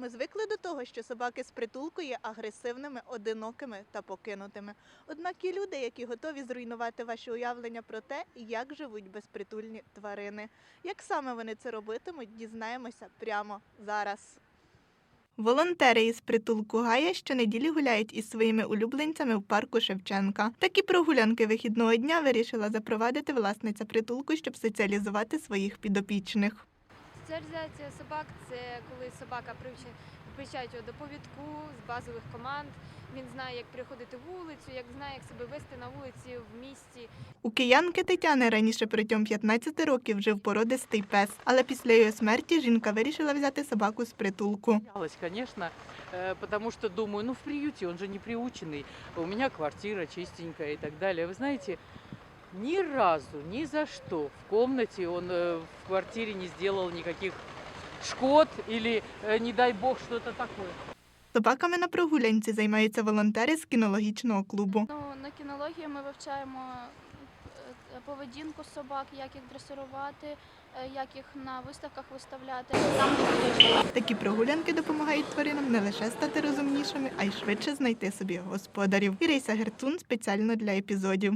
Ми звикли до того, що собаки з притулку є агресивними, одинокими та покинутими. Однак є люди, які готові зруйнувати ваші уявлення про те, як живуть безпритульні тварини. Як саме вони це робитимуть, дізнаємося прямо зараз. Волонтери із притулку Гая щонеділі гуляють із своїми улюбленцями в парку Шевченка. Такі прогулянки вихідного дня вирішила запровадити власниця притулку, щоб соціалізувати своїх підопічних. Соціалізація собак це коли собака привчає, привчають його до повідку з базових команд. Він знає, як переходити вулицю, як знає, як себе вести на вулиці в місті. У киянки Тетяни раніше протягом 15 років жив породистий пес, але після його смерті жінка вирішила взяти собаку з притулку. Боялась, конечно, э, потому что думаю, ну в приюте он же не приученный, у меня квартира чистенькая и так далее. Вы знаете, ни разу, ни за что в комнате он э, в квартире не сделал никаких шкод или, э, не дай бог, что-то такое. Собаками на прогулянці займаються волонтери з кінологічного клубу. Ну, на кінології ми вивчаємо е, поведінку собак, як їх дресирувати, е, як їх на виставках виставляти. Такі прогулянки допомагають тваринам не лише стати розумнішими, а й швидше знайти собі господарів. Ірися Герцун спеціально для епізодів.